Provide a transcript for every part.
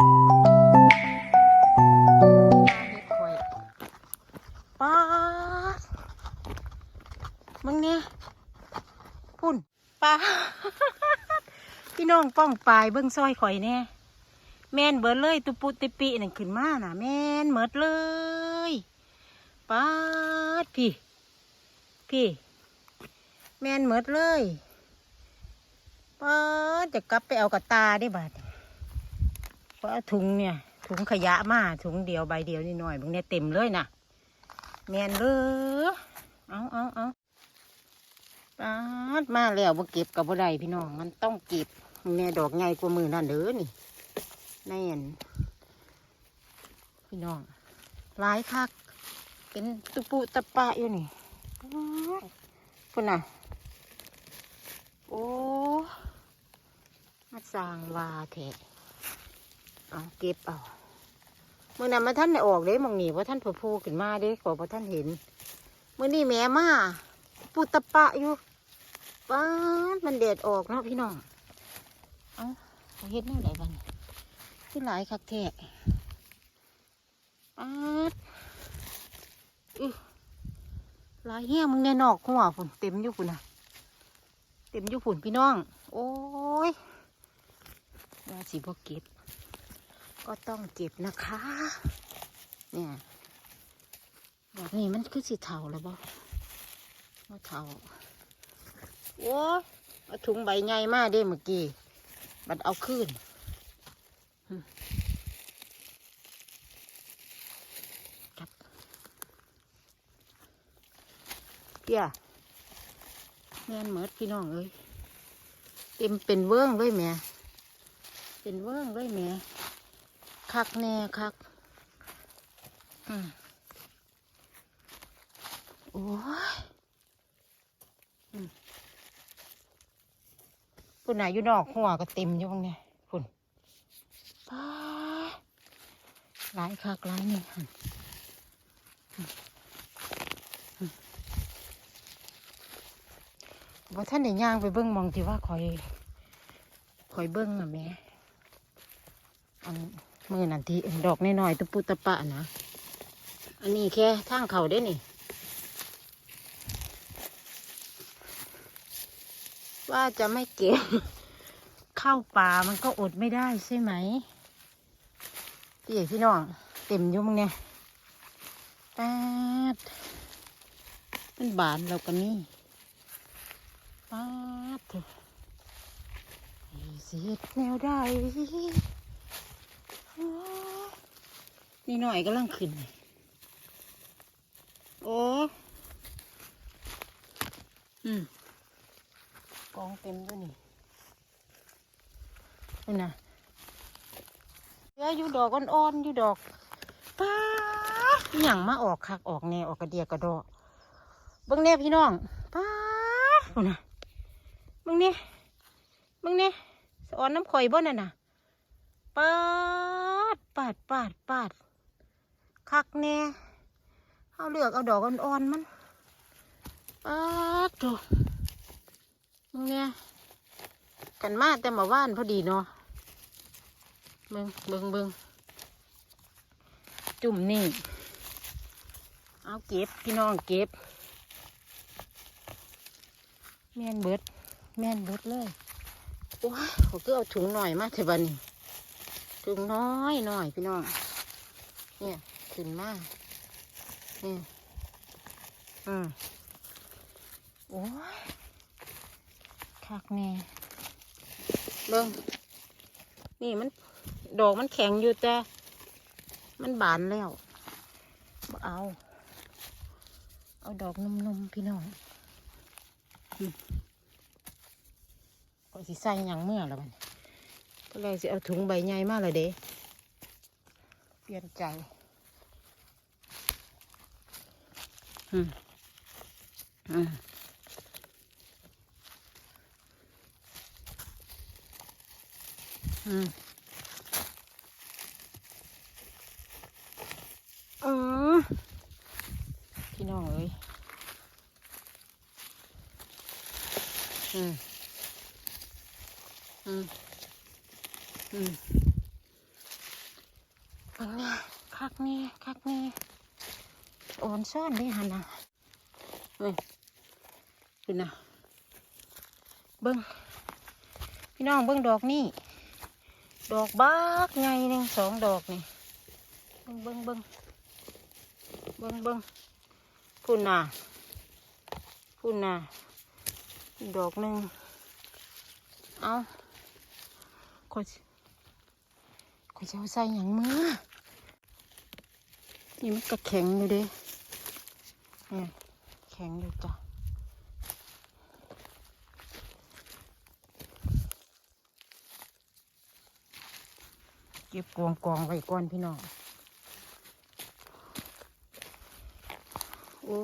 ป้ามึงเนี่ยพุ่นป้าพี่น้องป้องปลายเบิ้งซอยข่อยแน่แม่นเบิดเลย ตุปุติปินั่นขึ้นมาน่ะ แม่นเมิดเลยป้าพี่ พี่ แม่นเมิดเลยป้าจะกลับไปเอากระตาได้บาด เพราะถุงเนี่ย ถุงขยะมาถุงเดียวใบเดียวนี่หน่อยมึงเนี่ยเต็มเลยนะแม่นเลยเอาเอาเอาป้าดมาแล้วบ่เก็บกับบ่ได้พี่น้อง มันต้องเก็บแม่ดอกใหญ่กว่ามือนั่นเด้อนี่แน่นพี่น้องหลายคัก เป็นตุปุตะปะอยู่นี่พุ่นน่ะ โอ้ มาสร้างวาแทะ เอาเก็บเอาเมื่อนั้นมาท่านได้ออกเลยมองหนีว่าท่านโผล่ขึ้นมาเด้ขอพระท่านเห็นเมื่อนี้แม่มาปุตะปะอยู่ป้ามันแดดออกเนาะพี่น้องเอาเฮ็ดแนวไหนบ้างคือหลายคักแท้ป้าอือหลายเหี้ยมึงในนอกหัวฝุ่นเต็มอยู่ฝุ่นน่ะเต็มอยู่ฝุ่นพี่น้อง โอ้ยว่าสิบ่เก็บ ก็ต้องเก็บนะคะ เนี่ยแบบนี้มันคือสีเทาแล้วบ่ว่าเทาโอ้ยเอาถุงใบใหญ่มากเด้เมื่อกี้มันเอาขึ้นครับเพี่ยแม่นเหมิดพี่น้องเอ้ยเต็มเป็นเวิ้งเลยแม่เป็นเวิ้งเลยแม่ คักแน่คักอืมโอ้ยอืมคุณนายอยู่นอกหัวก็เต็มอยู่บ้างเนี่ยคุณป้าหลายคักหลายนี่หันว่าท่านได้ย่างไปเบิ้งมองที่ว่าคอยคอยเบิ้งอะแม่อัน มือนันทีดอกน้อยๆตะปุตะปะนะ อันนี้แค่ทางเขาได้นี่ว่าจะไม่เก็บเข้าป่ามันก็อดไม่ได้ใช่ไหมพี่ใหญ่พี่น้องเต็มยุ่งเนี่ยแป๊ดมันบานเรากันนี่ป๊าดเถอะเสียดแนวได้ นี่หน่อยก็ลังขึ้น โอ้อืมกองเต็มด้วยนี่นี่นะเหลือยู่ดอกอ่อนๆอยู่ดอกป้าอหย่างมาออกคักออกแนออกกระเดียกระดอกเบิ่งแน่พี่น้องป้าดูนะเบิ่งเนี่ยเบิ่งเนี่ยสอนน้ำข่อยบ่นั่นน่ะป้าดปาดปาดปาด คักแน่เอาเลือกเอาดอกอ่อนๆมันปาดโถมึงเนี่ยกันมาแต่มาว่านพอดีเนาะเบิงเบิงเบิงจุ่มนี่ เอาเก็บพี่น้องเก็บ แม่นเบิด แม่นเบิดเลยโอ้ยเขาก็เอาถุงหน่อยมาเถอะบันนี้ถุงน้อยหน่อยพี่น้อง เนี่ย ขึ้นมาเนี่อืมโอ้ยคักแน่เบิ้งนี่มัน ดอกมันแข็งอยู่แต่มันบานแล้วเอา เอาดอกนุ่มๆพี่น้องก็สิใส่ยังเมื่อแล้วบันก็เลยจะเอาถุงใบใหญ่มากเลยเด้เปลี่ยนใจ อืมอืมอืมอืมพี่น้องเอ้ยอืมอืมอืมบิ่งนี่คักนี่คักนี่ โอนซ่อนนี่หันนะเฮ้ยดูนะเบิ้งพี่น้องเบิ้งดอกนี่ดอกบากใหญ่หนึ่งสองดอกนี่เบิ้งเบิ้งเบิ้งเบิ้งเบิ้งพุ่นน่ะพุ่นน่ะดอกหนึ่งเอาขอยสิขอจะเอาใส่หยังมือนี่มันก็แข็งอยู่เด้ เนี่ยแข็งอยู่จ้ะเก็บกองกองๆไว้ก่อนพี่น้อง โอ้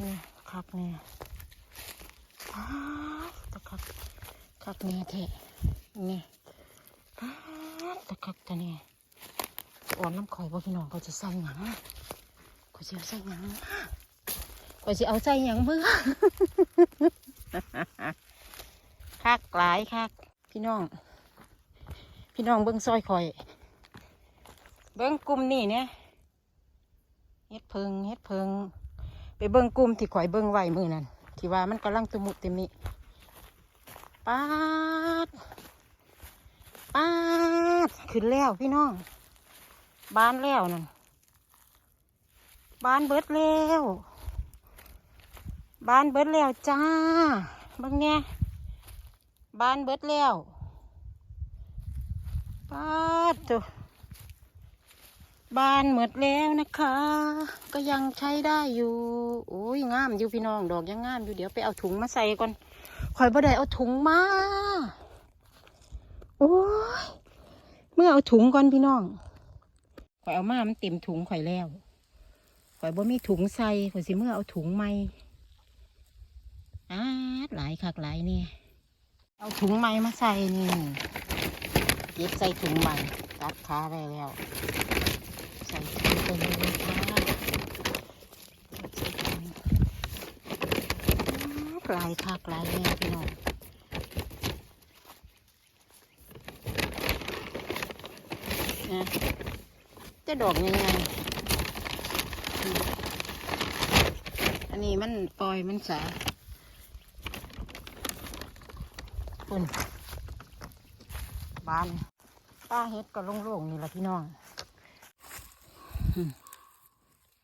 นี่คักเนี่ยตะคักคักเนี่ยเทะนี่อ้าวตะคักตะเนี่ย อ่อนน้ำข่อยบ่พี่น้องเขาจะใส่หยังเขาจะเอาใส่หยังเขาจะเอาใส่หยังมือคักหลายคักพี่น้อง พี่น้องเบิ้งซอยข่อย เบิ้งกลุ่มนี่เนี่ยเฮ็ดเพิงเฮ็ดเพิง ไปเบิ้งกลุ่มที่ข่อยเบิ้งไหวมือนั่นที่ว่ามันกำลังตุมุติมิปาดปาดขึ้นแล้วพี่น้อง บานแล้วนั่นบานเบิดแล้วบานเบิดแล้วจ้าบิ่งเนี่ยบานเบิดแล้วปาตัวบานหมดแล้วนะคะ ก็ยังใช้ได้อยู่โอ้ยงามอยู่พี่น้องดอกยังงามอยู่เดี๋ยวไปเอาถุงมาใส่ก่อนคอยบ่ได้เอาถุงมาโอ้ยเมื่อเอาถุงก่อนพี่น้อง คอยเอามามันเต็มถุงข่อยแล้ว ข่อยบ่มีถุงใส่ข่อยสิเมื่อเอาถุงใหม่อาดหลายคักหลายนี่ เอาถุงใหม่มาใส่นี่เย็บใส่ถุงใหม่ตัดขาได้แล้ว ใส่ถุงไปเลยนะคะใส่ถุงกลายค่ะกลายเนี่พี่น้องนะ จะดอกยังไงอันนี้มันปล่อยมันสาคุณบานป้าเฮ็ดก็โล่งๆนี่แหละพี่น้อง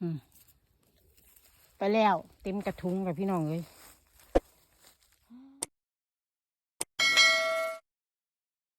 อืมไปแล้ว เต็มกระทุงกับพี่น้องเลย